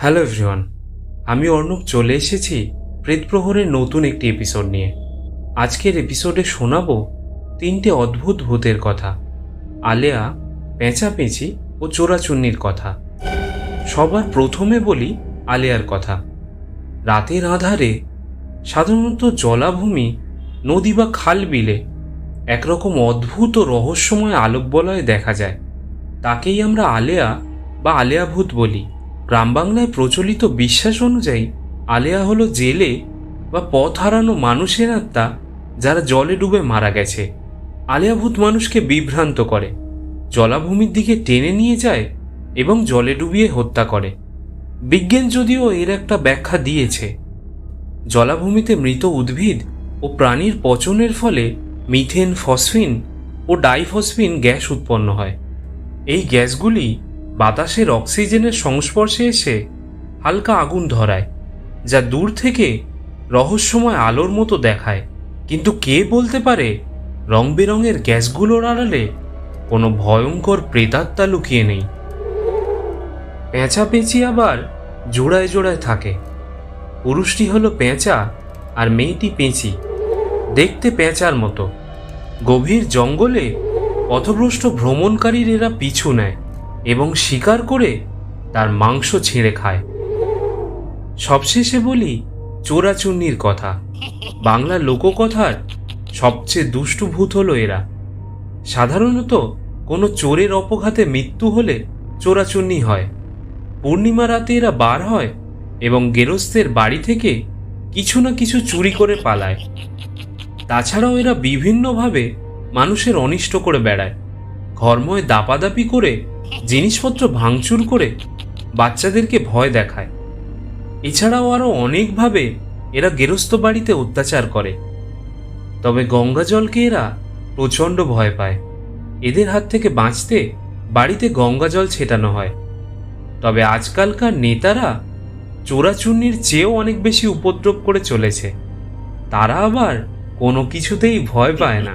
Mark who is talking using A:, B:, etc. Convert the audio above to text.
A: Hello everyone, আমি অর্ণব চলে এসেছি প্রেতপ্রহরের নতুন একটি এপিসোড নিয়ে। আজকের এপিসোডে শোনাবো তিনটে অদ্ভুত ভূতের কথা, আলেয়া, পেঁচাপেঁচি ও চোরাচুন্নির কথা। সবার প্রথমে বলি আলেয়ার কথা। রাতের আধারে সাধারণত জলাভূমি, নদী বা খাল বিলে একরকম অদ্ভুত ও রহস্যময় আলোক বলয় দেখা যায়। তাকেই আমরা আলেয়া বা আলেয়া ভূত বলি। গ্রাম বাংলায় প্রচলিত বিশ্বাস অনুযায়ী আলেয়া হলো জেলে বা পথ হারানো মানুষের আত্মা যারা জলে ডুবে মারা গেছে। আলেয়া ভূত মানুষকে বিভ্রান্ত করে, জলাভূমির দিকে টেনে নিয়ে যায় এবং জলে ডুবিয়ে হত্যা করে। বিজ্ঞান যদিও এর একটা ব্যাখ্যা দিয়েছে, জলাভূমিতে মৃত উদ্ভিদ ও প্রাণীর পচনের ফলে মিথেন, ফসফিন ও ডাইফসফিন গ্যাস উৎপন্ন হয়। এই গ্যাসগুলি বাতাসের অক্সিজেনের সংস্পর্শে এসে হালকা আগুন ধরায়, যা দূর থেকে রহস্যময় আলোর মতো দেখায়। কিন্তু কে বলতে পারে রং বেরঙের গ্যাসগুলোর আড়ালে কোনো ভয়ঙ্কর প্রেতাত্মা লুকিয়ে নেই? পেঁচা পেঁচি আবার জোড়ায় জোড়ায় থাকে। পুরুষটি হলো পেঁচা আর মেয়েটি পেঁচি। দেখতে পেঁচার মতো। গভীর জঙ্গলে পথভ্রষ্ট ভ্রমণকারীর এরা পিছু নেয়। এবং শিকার করে তার মাংস ছিঁড়ে খায়। সবশেষে বলি, চোরাচুন্নির কথা। বাংলা লোককথার সবচেয়ে দুষ্টু ভূত হলো এরা। সাধারণত কোনো চোরের অপঘাতে মৃত্যু হলে চোরাচুন্নি হয়। পূর্ণিমা রাতে এরা বার হয় এবং গেরস্তের বাড়ি থেকে কিছু না কিছু চুরি করে পালায়। তাছাড়াও এরা বিভিন্নভাবে মানুষের অনিষ্ট করে বেড়ায়। ঘরময় দাপাদাপি করে জিনিসপত্র ভাঙচুর করে বাচ্চাদেরকে ভয় দেখায়। এছাড়াও আরও অনেকভাবে এরা গেরস্ত বাড়িতে অত্যাচার করে। তবে গঙ্গা জলকে এরা প্রচণ্ড ভয় পায়। এদের হাত থেকে বাঁচতে বাড়িতে গঙ্গা জল ছেটানো হয়। তবে আজকালকার নেতারা চোরাচুন্নির চেয়েও অনেক বেশি উপদ্রব করে চলেছে। তারা আবার কোনো কিছুতেই ভয় পায় না।